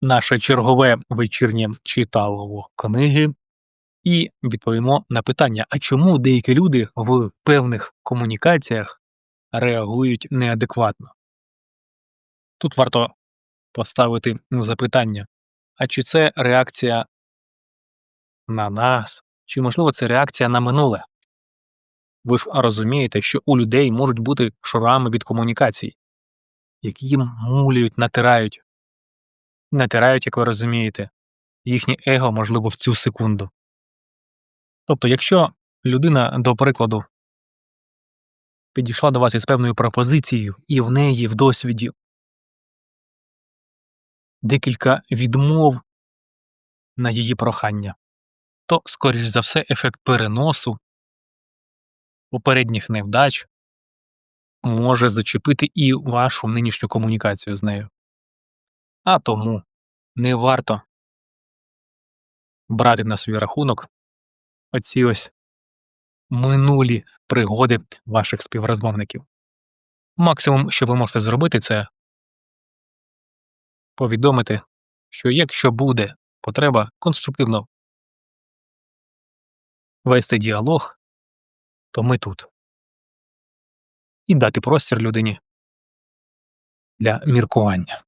наше чергове вечірнє читалово книги і відповімо на питання: а чому деякі люди в певних комунікаціях реагують неадекватно? Тут варто поставити запитання: а чи це реакція на нас, чи можливо це реакція на минуле? Ви ж розумієте, що у людей можуть бути шрами від комунікацій, які їм муляють, натирають. Натирають, як ви розумієте, їхнє его, можливо, в цю секунду. Тобто, якщо людина, до прикладу, підійшла до вас із певною пропозицією, і в неї в досвіді декілька відмов на її прохання, то, скоріш за все, ефект переносу попередніх невдач може зачепити і вашу нинішню комунікацію з нею. А тому не варто брати на свій рахунок оці ось минулі пригоди ваших співрозмовників. Максимум, що ви можете зробити, це повідомити, що якщо буде потреба конструктивно вести діалог, то ми тут. І дати простір людині для міркування.